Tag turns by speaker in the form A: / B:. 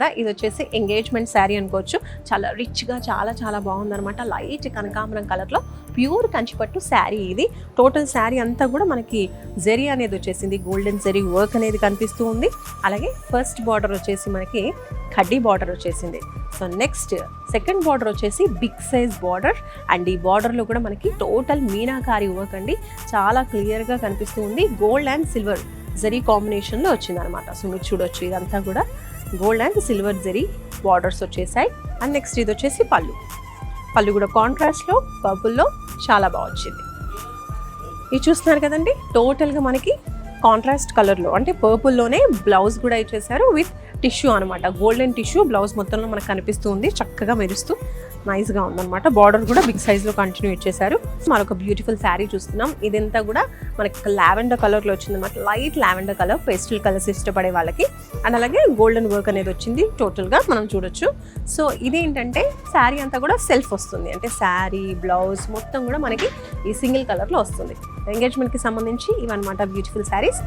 A: ఇది వచ్చేసి ఎంగేజ్మెంట్ శారీ అనుకోవచ్చు. చాలా రిచ్గా చాలా చాలా బాగుందనమాట లైట్ కనకాంబరం కలర్లో ప్యూర్ కంచిపట్టు శారీ ఇది. టోటల్ శారీ అంతా కూడా మనకి జెరీ అనేది వచ్చేసింది. గోల్డెన్ జెరీ వర్క్ అనేది కనిపిస్తూ ఉంది. అలాగే ఫస్ట్ బార్డర్ వచ్చేసి మనకి కడ్డీ బార్డర్ వచ్చేసింది. సో నెక్స్ట్ సెకండ్ బార్డర్ వచ్చేసి బిగ్ సైజ్ బార్డర్ అండ్ ఈ బార్డర్లో కూడా మనకి టోటల్ మీనాకారి వర్క్ అండి. చాలా క్లియర్గా కనిపిస్తూ ఉంది. గోల్డ్ అండ్ సిల్వర్ జరీ కాంబినేషన్లో వచ్చింది అనమాట సో మీరు చూడొచ్చు ఇదంతా కూడా. Gold and silver zari borders వచ్చేసాయి. అండ్ నెక్స్ట్ ఇది వచ్చేసి పళ్ళు. పళ్ళు కూడా కాంట్రాస్ట్లో పర్పుల్లో చాలా బాగా వచ్చింది. ఇది చూస్తున్నారు కదండి టోటల్గా మనకి కాంట్రాస్ట్ కలర్లో అంటే పర్పుల్లోనే బ్లౌజ్ కూడా ఇచ్చేసారు విత్ టిష్యూ అనమాట గోల్డెన్ టిష్యూ బ్లౌజ్ మొత్తంలో మనకు కనిపిస్తూ ఉంది చక్కగా మెరుస్తూ. నైస్గా ఉందన్నమాట. బార్డర్ కూడా బిగ్ సైజ్లో కంటిన్యూ ఇచ్చేసారు మరొక బ్యూటిఫుల్ శారీ చూస్తున్నాం. ఇదంతా కూడా మనకి లావెండర్ కలర్లో వచ్చిందన్నమాట. Light lavender colour pastel colours ఇష్టపడే వాళ్ళకి. అండ్ అలాగే గోల్డెన్ వర్క్ అనేది వచ్చింది. టోటల్గా మనం చూడొచ్చు. సో ఇదేంటంటే శారీ అంతా కూడా సెల్ఫ్ వస్తుంది. అంటే శారీ బ్లౌజ్ మొత్తం కూడా మనకి ఈ సింగిల్ కలర్లో వస్తుంది. ఎంగేజ్మెంట్కి సంబంధించి ఇవన్నమాట బ్యూటిఫుల్ శారీస్